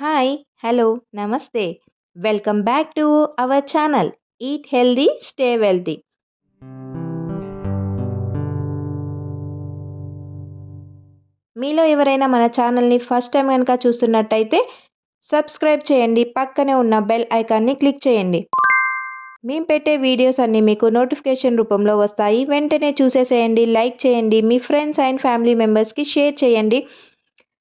Hi hello నమస్తే. Welcome back to our channel eat healthy stay wealthy మీలో ఎవరైనా మన ఛానల్ని ఫస్ట్ టైం కనుక చూస్తున్నట్టయితే సబ్స్క్రైబ్ చేయండి పక్కనే ఉన్న బెల్ ఐకాన్ని క్లిక్ చేయండి. మేము పెట్టే వీడియోస్ అన్నీ మీకు నోటిఫికేషన్ రూపంలో వస్తాయి. వెంటనే చూసేసేయండి లైక్ చేయండి మీ ఫ్రెండ్స్ అండ్ ఫ్యామిలీ మెంబర్స్కి షేర్ చేయండి.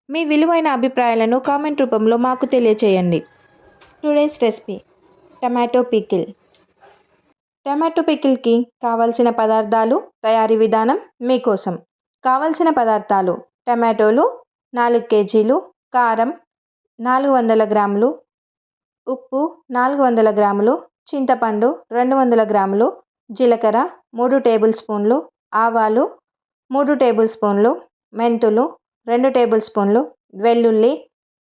మీ విలువైన అభిప్రాయాలను కామెంట్ రూపంలో మాకు తెలియచేయండి. Today's recipe. Tomato pickle. Tomato పికిల్కి కావలసిన పదార్థాలు తయారీ విధానం మీకోసం. కావలసిన పదార్థాలు టమాటోలు నాలుగు కేజీలు కారం నాలుగు వందల గ్రాములు ఉప్పు నాలుగు వందల గ్రాములు చింతపండు రెండు వందల గ్రాములు జీలకర్ర మూడు టేబుల్ స్పూన్లు ఆవాలు మూడు టేబుల్ స్పూన్లు మెంతులు రెండు టేబుల్ స్పూన్లు వెల్లుల్లి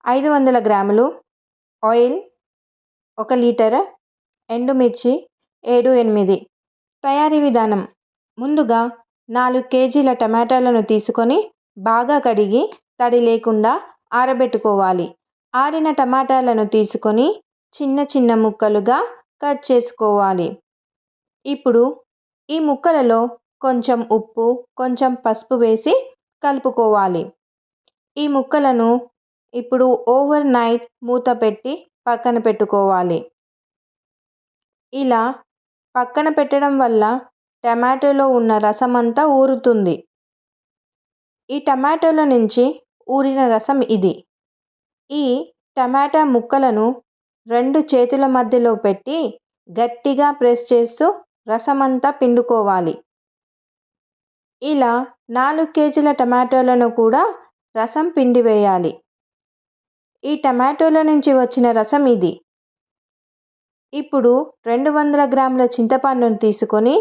ఐదు వందల గ్రాములు ఆయిల్ ఒక లీటర్ ఎండుమిర్చి ఏడు ఎనిమిది తయారీ విధానం. ముందుగా నాలుగు కేజీల టమాటాలను తీసుకొని బాగా కడిగి తడి లేకుండా ఆరబెట్టుకోవాలి. ఆరిన టమాటాలను తీసుకొని చిన్న చిన్న ముక్కలుగా కట్ చేసుకోవాలి. ఇప్పుడు ఈ ముక్కలలో కొంచెం ఉప్పు కొంచెం పసుపు వేసి కలుపుకోవాలి. ఈ ముక్కలను ఇప్పుడు ఓవర్ నైట్ మూత పెట్టి పక్కన పెట్టుకోవాలి. ఇలా పక్కన పెట్టడం వల్ల టమాటోలో ఉన్న రసం అంతా ఊరుతుంది. ఈ టమాటోల నుంచి ఊరిన రసం ఇది. ఈ టమాటా ముక్కలను రెండు చేతుల మధ్యలో పెట్టి గట్టిగా ప్రెస్ చేస్తూ రసమంతా పిండుకోవాలి. ఇలా నాలుగు కేజీల టమాటోలను కూడా రసం పిండి వేయాలి. ఈ టమాటోల నుంచి వచ్చిన రసం ఇది. ఇప్పుడు రెండు వందల గ్రాముల చింతపండును తీసుకొని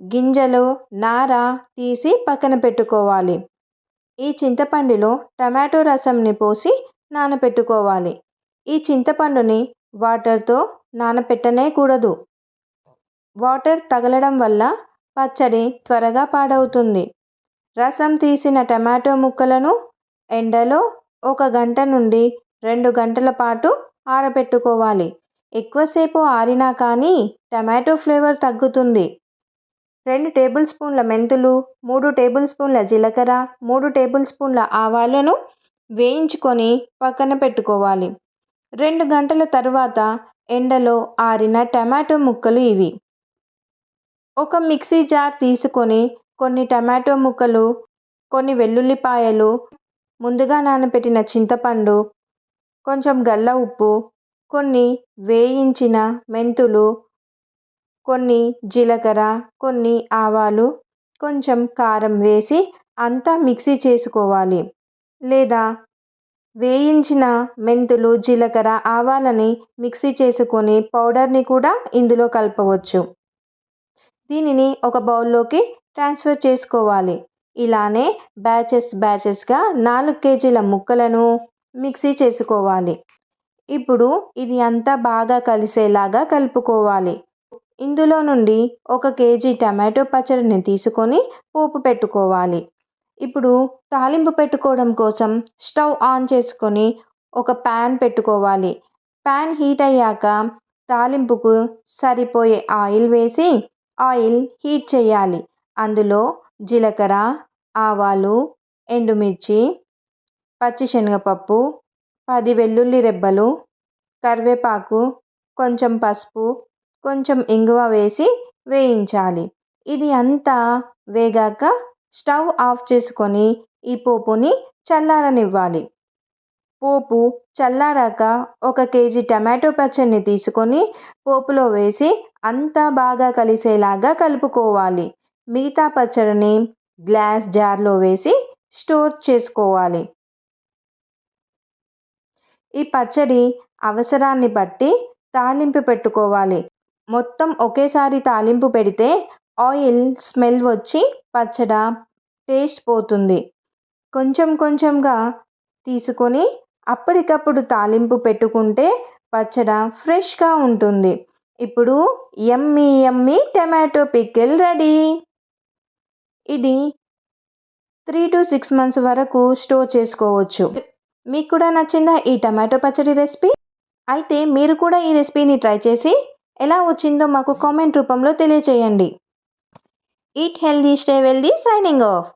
గింజలు నార తీసి పక్కన పెట్టుకోవాలి. ఈ చింతపండులో టమాటో రసంని పోసి నానబెట్టుకోవాలి ఈ చింతపండుని వాటర్తో నానపెట్టనే కూడదు. వాటర్ తగలడం వల్ల పచ్చడి త్వరగా పాడవుతుంది. రసం తీసిన టమాటో ముక్కలను ఎండలో ఒక గంట నుండి రెండు గంటల పాటు ఆరబెట్టుకోవాలి. ఎక్కువసేపు ఆరినా కానీ టమాటో ఫ్లేవర్ తగ్గుతుంది. రెండు టేబుల్ స్పూన్ల మెంతులు మూడు టేబుల్ స్పూన్ల జీలకర్ర మూడు టేబుల్ స్పూన్ల ఆవాలను వేయించుకొని పక్కన పెట్టుకోవాలి. రెండు గంటల తర్వాత ఎండలో ఆరిన టమాటో ముక్కలు ఇవి. ఒక మిక్సీ జార్ తీసుకొని కొన్ని టమాటో ముక్కలు కొన్ని వెల్లుల్లిపాయలు ముందుగా నానబెట్టిన చింతపండు కొంచెం గల్ల ఉప్పు కొన్ని వేయించిన మెంతులు కొన్ని జీలకర్ర కొన్ని ఆవాలు కొంచెం కారం వేసి అంతా మిక్సీ చేసుకోవాలి. లేదా వేయించిన మెంతులు జీలకర్ర ఆవాలని మిక్సీ చేసుకొని పౌడర్ని కూడా ఇందులో కలపవచ్చు. దీనిని ఒక బౌల్లోకి ట్రాన్స్ఫర్ చేసుకోవాలి. ఇలానే బ్యాచెస్ బ్యాచెస్గా నాలుగు కేజీల ముక్కలను మిక్సీ చేసుకోవాలి. ఇప్పుడు ఇది అంతా బాగా కలిసేలాగా కలుపుకోవాలి. ఇందులో నుండి ఒక కేజీ టమాటో పచ్చడిని తీసుకొని పోపు పెట్టుకోవాలి. ఇప్పుడు తాలింపు పెట్టుకోవడం కోసం స్టవ్ ఆన్ చేసుకొని ఒక ప్యాన్ పెట్టుకోవాలి. ప్యాన్ హీట్ అయ్యాక తాలింపుకు సరిపోయే ఆయిల్ వేసి ఆయిల్ హీట్ చేయాలి. అందులో జీలకర్ర ఆవాలు ఎండుమిర్చి పచ్చిశనగపప్పు పది వెల్లుల్లి రెబ్బలు కరివేపాకు కొంచెం పసుపు కొంచెం ఇంగువ వేసి వేయించాలి. ఇది అంతా వేగాక స్టవ్ ఆఫ్ చేసుకొని ఈ పోపుని చల్లారనివ్వాలి. పోపు చల్లారాక ఒక కేజీ టమాటో పచ్చడిని తీసుకొని పోపులో వేసి అంతా బాగా కలిసేలాగా కలుపుకోవాలి. మిగతా పచ్చడిని గ్లాస్ జార్లో వేసి స్టోర్ చేసుకోవాలి. ఈ పచ్చడి అవసరాన్ని బట్టి తాలింపు పెట్టుకోవాలి. మొత్తం ఒకేసారి తాలింపు పెడితే ఆయిల్ స్మెల్ వచ్చి పచ్చడ టేస్ట్ పోతుంది. కొంచెం కొంచెంగా తీసుకొని అప్పటికప్పుడు తాలింపు పెట్టుకుంటే పచ్చడ ఫ్రెష్గా ఉంటుంది. ఇప్పుడు yummy yummy tomato pickle ready. ఇది త్రీ టు సిక్స్ మంత్స్ వరకు స్టోర్ చేసుకోవచ్చు. మీకు కూడా నచ్చిందా ఈ టమాటో పచ్చడి రెసిపీ? అయితే మీరు కూడా ఈ రెసిపీని ట్రై చేసి ఎలా వచ్చిందో మాకు కామెంట్ రూపంలో తెలియచేయండి. Eat healthy stay wealthy signing off!